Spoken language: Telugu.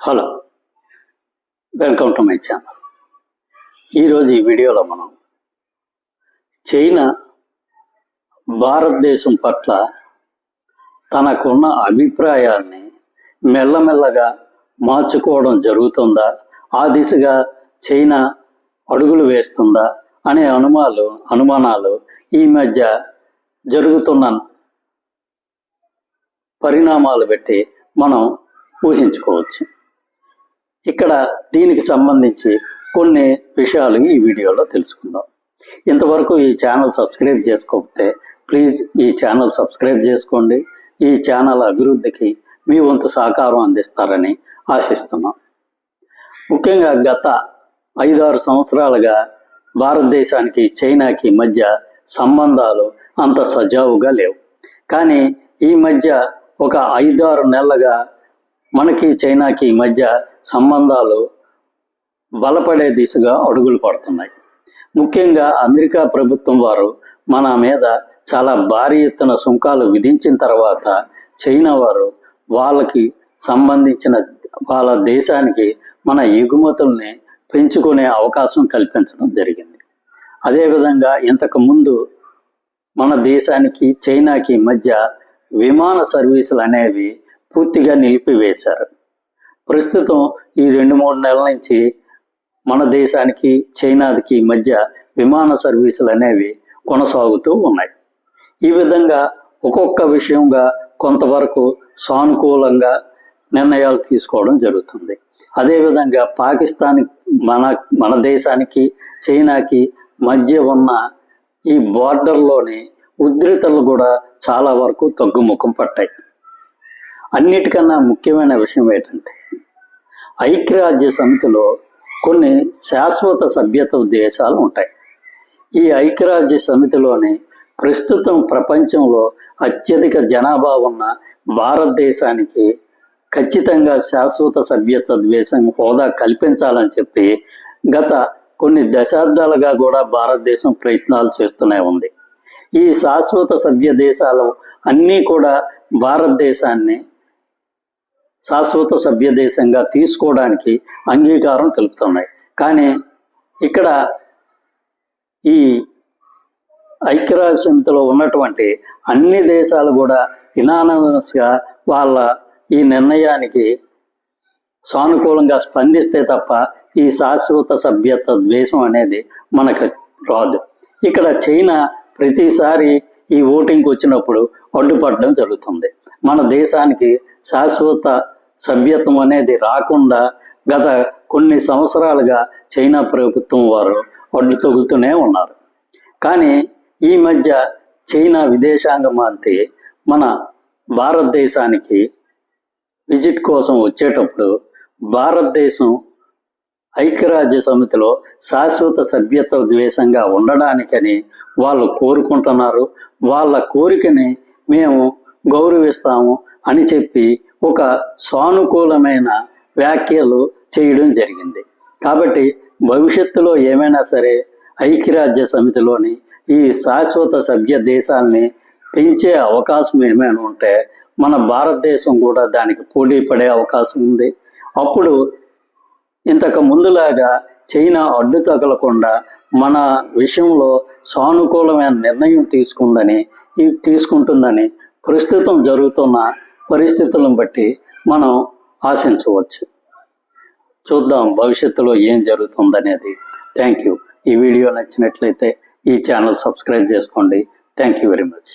Hello welcome to my channel. ఈరోజు ఈ వీడియోలో మనం చైనా భారతదేశం పట్ల తనకున్న అభిప్రాయాన్ని మెల్లమెల్లగా మార్చుకోవడం జరుగుతుందా? ఆ దిశగా చైనా అడుగులు వేస్తుందా? అనే అనుమానాలు అనుమానాలు ఈ మధ్య జరుగుతున్న పరిణామాలు బట్టి మనం ఊహించుకోవచ్చు. ఇక్కడ దీనికి సంబంధించి కొన్ని విషయాలు ఈ వీడియోలో తెలుసుకుందాం. ఇంతవరకు ఈ ఛానల్ సబ్స్క్రైబ్ చేసుకోకపోతే ప్లీజ్ ఈ ఛానల్ సబ్స్క్రైబ్ చేసుకోండి. ఈ ఛానల్ అభివృద్ధికి మీ వంతు సహకారం అందిస్తారని ఆశిస్తున్నాం. ముఖ్యంగా గత ఐదారు సంవత్సరాలుగా భారతదేశానికి చైనాకి మధ్య సంబంధాలు అంత సజావుగా లేవు. కానీ ఈ మధ్య ఒక ఐదారు నెలలుగా మనకి చైనాకి మధ్య సంబంధాలు బలపడే దిశగా అడుగులు పడుతున్నాయి. ముఖ్యంగా అమెరికా ప్రభుత్వం వారు మన మీద చాలా భారీ ఎత్తున సుంకాలు విధించిన తర్వాత చైనా వారు వాళ్ళకి సంబంధించిన వాళ్ళ దేశానికి మన ఎగుమతుల్ని పెంచుకునే అవకాశం కల్పించడం జరిగింది. అదేవిధంగా ఇంతకు ముందు మన దేశానికి చైనాకి మధ్య విమాన సర్వీసులు అనేవి పూర్తిగా నిలిపివేశారు. ప్రస్తుతం ఈ రెండు మూడు నెలల నుంచి మన దేశానికి చైనాకి మధ్య విమాన సర్వీసులు అనేవి కొనసాగుతూ ఉన్నాయి. ఈ విధంగా ఒక్కొక్క విషయంగా కొంతవరకు సానుకూలంగా నిర్ణయాలు తీసుకోవడం జరుగుతుంది. అదేవిధంగా పాకిస్తాన్ మన మన దేశానికి చైనాకి మధ్య ఉన్న ఈ బార్డర్లోని ఉద్రితలు కూడా చాలా వరకు తగ్గుముఖం పట్టాయి. అన్నిటికన్నా ముఖ్యమైన విషయం ఏంటంటే ఐక్యరాజ్య సమితిలో కొన్ని శాశ్వత సభ్యత దేశాలు ఉంటాయి. ఈ ఐక్యరాజ్య సమితిలోని ప్రస్తుతం ప్రపంచంలో అత్యధిక జనాభా ఉన్న భారతదేశానికి ఖచ్చితంగా శాశ్వత సభ్యత ద్వేషం హోదా కల్పించాలని చెప్పి గత కొన్ని దశాబ్దాలుగా కూడా భారతదేశం ప్రయత్నాలు చేస్తూనే ఉంది. ఈ శాశ్వత సభ్య దేశాలు అన్నీ కూడా భారతదేశాన్ని శాశ్వత సభ్య దేశంగా తీసుకోవడానికి అంగీకారం తెలుపుతున్నాయి. కానీ ఇక్కడ ఈ ఐక్యరాజ్య సమితిలో ఉన్నటువంటి అన్ని దేశాలు కూడా ఇనానమస్గా వాళ్ళ ఈ నిర్ణయానికి సానుకూలంగా స్పందిస్తే తప్ప ఈ శాశ్వత సభ్యత ద్వేషం అనేది మనకు రాదు. ఇక్కడ చైనా ప్రతిసారి ఈ ఓటింగ్కి వచ్చినప్పుడు అడ్డుపడడం జరుగుతుంది. మన దేశానికి శాశ్వత సభ్యత్వం అనేది రాకుండా గత కొన్ని సంవత్సరాలుగా చైనా ప్రభుత్వం వారు వడ్డు తొగులుతూనే ఉన్నారు. కానీ ఈ మధ్య చైనా విదేశాంగ మంత్రి మన భారతదేశానికి విజిట్ కోసం వచ్చేటప్పుడు భారతదేశం ఐక్యరాజ్య సమితిలో శాశ్వత సభ్యత్వ ద్వేషంగా ఉండడానికని వాళ్ళు కోరుకుంటున్నారు. వాళ్ళ కోరికని మేము గౌరవిస్తాము. అని చెప్పి ఒక సానుకూలమైన వ్యాఖ్యలు చేయడం జరిగింది. కాబట్టి భవిష్యత్తులో ఏమైనా సరే ఐక్యరాజ్య సమితిలోని ఈ శాశ్వత సభ్య దేశాల్ని పెంచే అవకాశం ఏమైనా ఉంటే మన భారతదేశం కూడా దానికి పోటీ పడే అవకాశం ఉంది. అప్పుడు ఇంతకు ముందులాగా చైనా అడ్డు తగలకుండా మన విషయంలో సానుకూలమైన నిర్ణయం తీసుకుందని తీసుకుంటుందని ప్రస్తుతం జరుగుతున్న పరిస్థితులను బట్టి మనం ఆశించవచ్చు. చూద్దాం భవిష్యత్తులో ఏం జరుగుతుందనేది. థ్యాంక్ యూ ఈ వీడియో నచ్చినట్లయితే ఈ ఛానల్ సబ్స్క్రైబ్ చేసుకోండి. Thank you very much